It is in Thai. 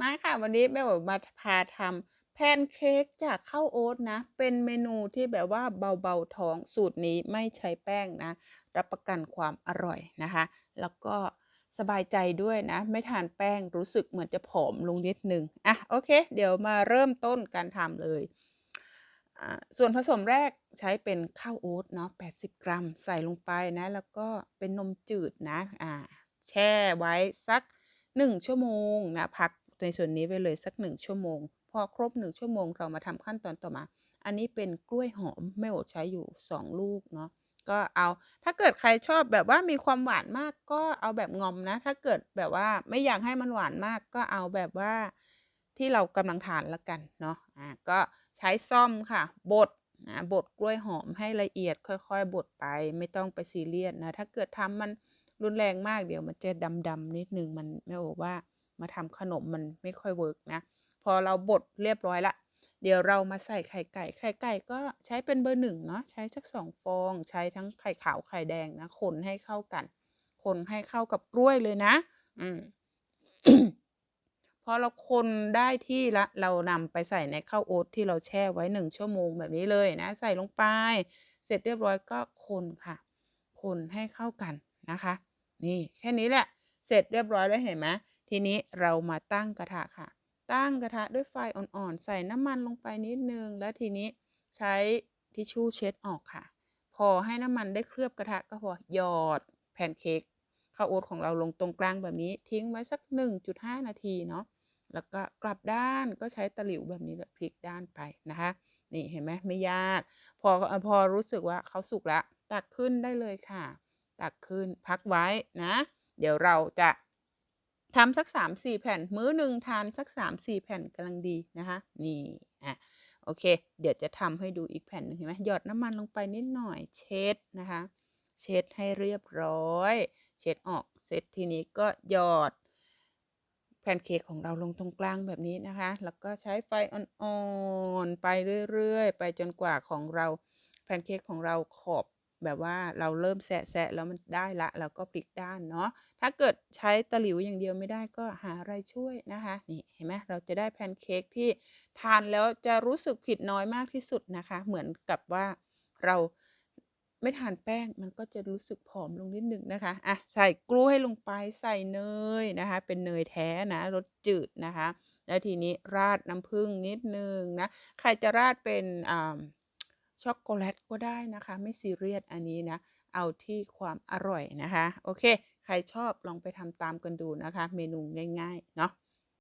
มาค่ะวันนี้แม่โอ๋มาพาทำแพนเค้กจากข้าวโอ๊ตนะ เป็นเมนูที่แบบว่าเบาๆท้องสูตรนี้ไม่ใช้แป้งนะ รับประกันความอร่อยนะคะ แล้วก็สบายใจด้วยนะ ไม่ทานแป้งรู้สึกเหมือนจะผอมลงนิดนึงอะโอเค เดี๋ยวมาเริ่มต้นการทำเลยอ่าส่วนผสมแรกใช้เป็นข้าวโอ๊ตเนาะ80 กรัมใส่ลงไปนะ แล้วก็เป็นนมจืดนะอ่าแช่ไว้สัก 1 ชั่วโมงนะพัก ในส่วนนี้ไปเลยสัก 1 ชั่วโมง พอครบ 1 ชั่วโมงเรามาทำขั้นตอนต่อมา อันนี้เป็นกล้วยหอมแม่โอใช้อยู่ 2 ลูกเนาะก็เอาถ้าเกิดใครชอบแบบว่ามีความหวานมากก็เอาแบบงอมนะ ถ้าเกิดแบบว่าไม่อยากให้มันหวานมากก็เอาแบบว่าที่เรากำลังทานแล้วกันเนาะอ่าก็ใช้ซ่อมค่ะบดนะบดกล้วยหอมให้ละเอียดค่อยๆบดไปไม่ต้องไปซีเรียสนะถ้าเกิดทำมันรุนแรงมากเดี๋ยวมันจะดำๆนิดนึงมันแม่โอว่า มาทำขนมมันไม่ค่อยเวิร์กนะ พอเราบดเรียบร้อยละ เดี๋ยวเรามาใส่ไข่ไก่ ไข่ไก่ก็ใช้เป็นเบอร์หนึ่งเนาะ ใช้สักสองฟอง ใช้ทั้งไข่ขาวไข่แดงนะ คนให้เข้ากัน คนให้เข้ากับกล้วยเลยนะ อืมพอเราคนได้ที่ละ เรานำไปใส่ในข้าวโอ๊ตที่เราแช่ไว้หนึ่งชั่วโมงแบบนี้เลยนะ ใส่ลงไป เสร็จเรียบร้อยก็คนค่ะ คนให้เข้ากันนะคะ นี่แค่นี้แหละ เสร็จเรียบร้อยแล้วเห็นไหม ทีนี้เรามาตั้งกระทะค่ะ ตั้งกระทะด้วยไฟอ่อนๆ ใส่น้ำมันลงไปนิดนึง แล้วทีนี้ใช้ทิชชู่เช็ดออกค่ะ พอให้น้ำมันได้เคลือบกระทะก็พอหยอดแพนเค้กข้าวโอ๊ตของเราลงตรงกลางแบบนี้ ทิ้งไว้สัก 1.5 นาทีเนาะแล้วก็กลับด้านก็ใช้ตะหลิวแบบนี้พลิกด้านไปนะคะ นี่เห็นไหมไม่ยาก พอพอรู้สึกว่าเขาสุกแล้วตักขึ้นได้เลยค่ะ ตักขึ้นพักไว้นะ เดี๋ยวเราจะ ทำสักสามสี่แผ่น มื้อหนึ่งทานสักสามสี่แผ่นกำลังดีนะคะ นี่อะโอเค เดี๋ยวจะทำให้ดูอีกแผ่นหนึ่งเห็นไหมหยอดน้ำมันลงไปนิดหน่อยเช็ดนะคะ เช็ดให้เรียบร้อย เช็ดออกเสร็จทีนี้ก็หยอดแพนเค้กของเราลงตรงกลางแบบนี้นะคะ แล้วก็ใช้ไฟอ่อนๆไปเรื่อยๆ ไปจนกว่าของเราแพนเค้กของเราขอบ แบบว่าเราเริ่มแสะแล้วมันได้ละเราก็พลิกด้านเนาะถ้าเกิดใช้ตะหลิวอย่างเดียวไม่ได้ก็หาอะไรช่วยนะคะนี่เห็นไหมเราจะได้แพนเค้กที่ทานแล้วจะรู้สึกผิดน้อยมากที่สุดนะคะ เหมือนกับว่าเราไม่ทานแป้งมันก็จะรู้สึกผอมลงนิดหนึ่งนะคะอะใส่กล้วยลงไปใส่เนยนะคะ เป็นเนยแท้นะรสจืดนะคะ แล้วทีนี้ราดน้ำผึ้งนิดนึงนะ ใครจะราดเป็นอ่า ช็อกโกแลตก็ได้นะคะ ไม่ซีเรียสอันนี้นะ เอาที่ความอร่อยนะคะ โอเค ใครชอบลองไปทำตามกันดูนะคะ เมนูง่ายๆ เนาะ